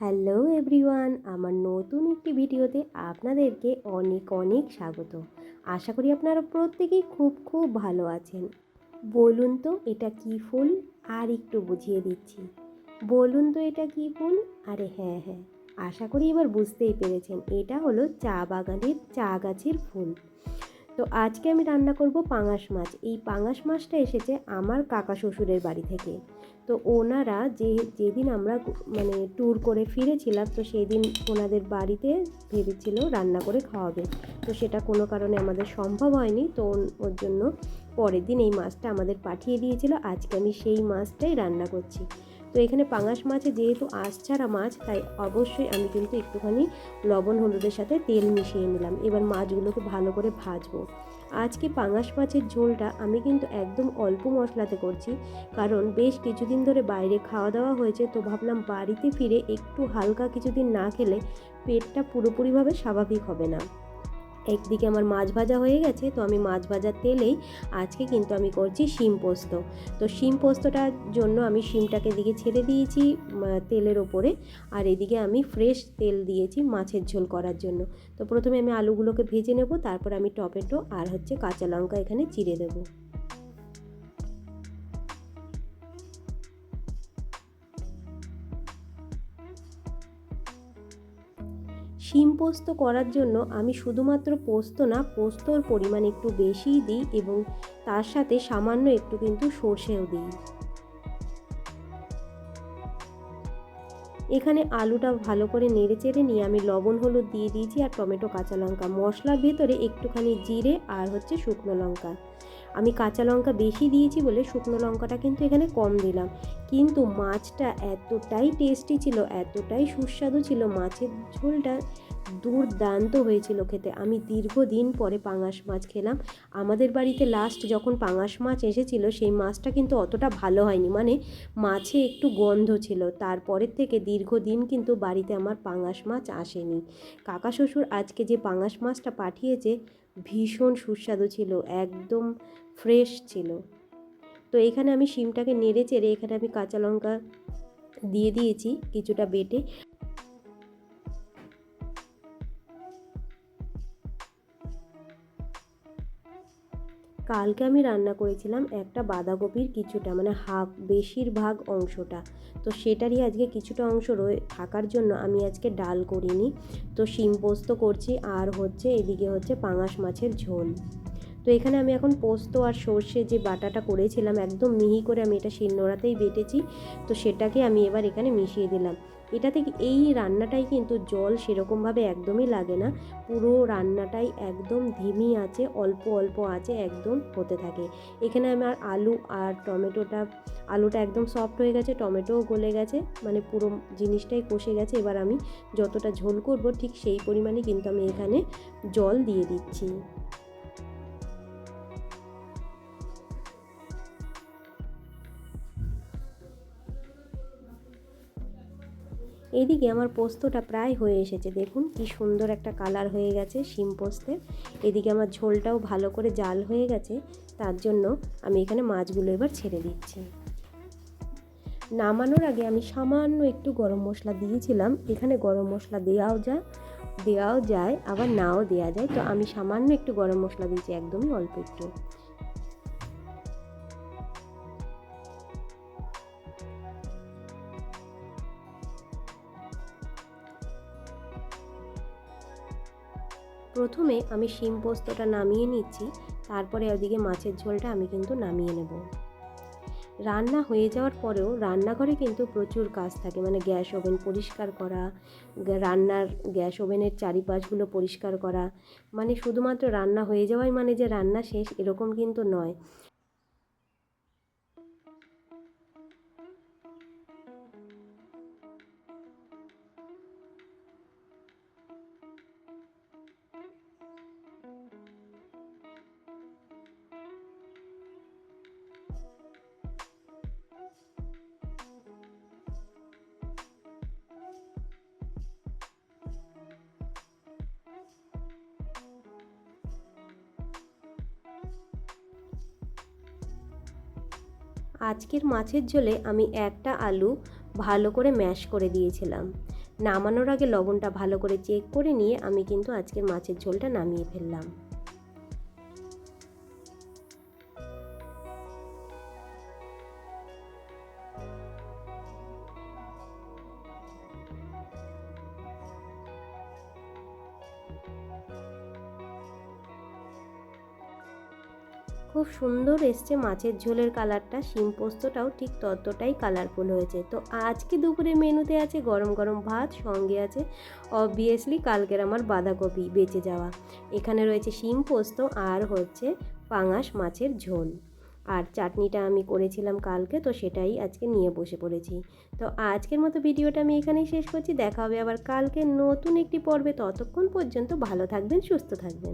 Hello everyone, আমার নতুন একটি ভিডিওতে আপনাদেরকে অনেক অনেক স্বাগত। আশা করি আপনারা প্রত্যেকেই খুব খুব ভালো আছেন। বলুন তো এটা কি ফুল? আর একটু বুঝিয়ে দিচ্ছি। বলুন তো এটা কি ফুল? আরে হ্যাঁ হ্যাঁ। আশা করি এবার বুঝতেই পেরেছেন, এটা হলো চা বাগানের চা গাছের ফুল। তো আজকে আমি রান্না করব পাঙাশ মাছ। এই পাঙাশ মাছটা এসেছে আমার কাকা শ্বশুরের বাড়ি থেকে। তো ওনারা যে, যেদিন আমরা মানে ট্যুর করে ফিরেছিলাম, তো সেই দিন ওনাদের বাড়িতে ভেবেছিল রান্না করে খাওয়াবে। তো সেটা কোনো কারণে আমাদের সম্ভব হয়নি, তো ওর জন্য পরের দিন এই মাছটা আমাদের পাঠিয়ে দিয়েছিল। আজকে আমি সেই মাছটাই রান্না করছি। তো এখানে পাঙাশ মাছে যেহেতু আঁশ ছাড়া মাছ, তাই অবশ্যই আমি কিন্তু একটুখানি লবণ হলুদের সাথে তেল মিশিয়ে নিলাম। এবার মাছগুলোকে ভালো করে ভাজবো। আজকে পাঙাশ মাছের ঝোলটা আমি কিন্তু একদম অল্প মশলাতে করছি, কারণ বেশ কিছুদিন ধরে বাইরে খাওয়া দাওয়া হয়েছে, তো ভাবলাম বাড়িতে ফিরে একটু হালকা কিছুদিন না খেলে পেটটা পুরোপুরিভাবে স্বাভাবিক হবে না। একদিকে আমার মাছ ভাজা হয়ে গেছে, তো আমি মাছ ভাজার তেলেই আজকে কিন্তু আমি করছি শিম পোস্ত। তো শিম পোস্তটার জন্য আমি শিমটাকে দিকে ছেড়ে দিয়েছি তেলের ওপরে, আর এদিকে আমি ফ্রেশ তেল দিয়েছি মাছের ঝোল করার জন্য। তো প্রথমে আমি আলুগুলোকে ভেজে নেব, তারপর আমি টমেটো আর হচ্ছে কাঁচা লঙ্কা এখানে চিড়ে দেবো। শিম পোস্ত করার জন্য আমি শুধুমাত্র পোস্ত না, পোস্তর পরিমাণ একটু বেশিই দিই এবং তার সাথে সামান্য একটু কিন্তু সর্ষেও দিই। এখানে আলুটা ভালো করে নেড়ে চেড়ে নিয়ে আমি লবণ, হলুদ দিয়ে দিয়েছি আর টমেটো, কাঁচা লঙ্কা। মশলার ভেতরে একটুখানি জিরে আর হচ্ছে শুকনো লঙ্কা। আমি কাঁচা লঙ্কা বেশি দিয়েছি বলে শুকনো লঙ্কাটা কিন্তু এখানে কম দিলাম। কিন্তু মাছটা এতটাই টেস্টি ছিল, এতটাই সুস্বাদু ছিল, মাছের ঝোলটা দুর্দান্ত হয়েছিল খেতে। আমি দীর্ঘদিন পরে পাঙাশ মাছ খেলাম। আমাদের বাড়িতে লাস্ট যখন পাঙাশ মাছ এসেছিল, সেই মাছটা কিন্তু অতটা ভালো হয়নি। মানে মাছে একটু গন্ধ ছিল। তারপরের থেকে দীর্ঘদিন কিন্তু বাড়িতে আমার পাঙাশ মাছ আসেনি। কাকা শ্বশুর আজকে যে পাঙাশ মাছটা পাঠিয়েছে ভীষণ সুস্বাদু ছিল, একদম ফ্রেশ ছিল। তো এখানে আমি শিমটাকে নেড়ে চেড়ে এখানে আমি কাঁচা লঙ্কা দিয়ে দিয়েছি কিছুটা বেটে। কালকে আমি রান্না করেছিলাম একটা বাঁধাকপির কিছুটা মানে হাফ, বেশিরভাগ অংশটা। তো সেটারই আজকে কিছুটা অংশ রয়ে থাকার জন্য আমি আজকে ডাল করিনি। তো শিম পোস্ত করছি, আর হচ্ছে এদিকে হচ্ছে পাঙাশ মাছের ঝোল। তো এখানে আমি এখন পোস্ত আর সর্ষে যে বাটাটা করেছিলাম, একদম মিহি করে আমি এটা শিলনোড়াতেই বেটেছি। তো সেটাকে আমি এবার এখানে মিশিয়ে দিলাম। এটা থেকে এই রান্নাটাই কিন্তু জল সেরকমভাবে একদমই লাগে না। পুরো রান্নাটাই একদম ধিমি আছে, অল্প অল্প আছে, একদম হতে থাকে। এখানে আমার আলু আর টমেটোটা, আলুটা একদম সফট হয়ে গেছে, টমেটোও গলে গেছে মানে পুরো জিনিসটাই কষে গেছে। এবার আমি যতটা ঝোল করব, ঠিক সেই পরিমাণে কিন্তু আমি এখানে জল দিয়ে দিচ্ছি। এদিকে আমার পোস্তটা প্রায় হয়ে এসেছে। দেখুন কি সুন্দর একটা কালার হয়ে গেছে শিম পোস্তের এদিকে আমার ঝোলটাও ভালো করে জাল হয়ে গেছে, তার জন্য আমি এখানে মাছগুলো এবার ছেড়ে দিচ্ছি। নামানোর আগে আমি সামান্য একটু গরম মশলা দিয়েছিলাম। এখানে গরম মশলা দেওয়াও যায় দেওয়াও যায়, আবার নাও দেওয়া যায়। তো আমি সামান্য একটু গরম মশলা দিয়েছি, একদমই অল্প একটু। প্রথমে আমি শিম পোস্তটা নামিয়ে নিচ্ছি, তারপরে ওদিকে মাছের ঝোলটা আমি কিন্তু নামিয়ে নেব। রান্না হয়ে যাওয়ার পরেও রান্নাঘরে কিন্তু প্রচুর কাজ থাকে মানে গ্যাস ওভেন পরিষ্কার করা রান্নার গ্যাস ওভেনের চারিপাশগুলো পরিষ্কার করা মানে শুধুমাত্র রান্না হয়ে যাওয়াই মানে যে রান্না শেষ এরকম কিন্তু নয়। আজকের মাছের ঝোলে আমি একটা আলু ভালো করে ম্যাশ করে দিয়েছিলাম। নামানোর আগে লবণটা ভালো করে চেক করে নিয়ে আমি কিন্তু আজকের মাছের ঝোলটা নামিয়ে ফেললাম। খুব সুন্দর এসছে মাছের ঝোলের কালারটা। শিম পোস্তটাও ঠিক ততটাই কালারফুল হয়েছে। তো আজকে দুপুরে মেনুতে আছে গরম গরম ভাত, সঙ্গে আছে অবভিয়াসলি কালকের আমার বাঁধাকপি বেঁচে যাওয়া। এখানে রয়েছে শিম পোস্ত আর হচ্ছে পাঙাশ মাছের ঝোল। আর চাটনিটা আমি করেছিলাম কালকে, তো সেটাই আজকে নিয়ে বসে পড়েছি। তো আজকের মতো ভিডিওটা আমি এখানেই শেষ করছি। দেখা হবে আবার কালকে নতুন একটি পর্বে। ততক্ষণ পর্যন্ত ভালো থাকবেন, সুস্থ থাকবেন।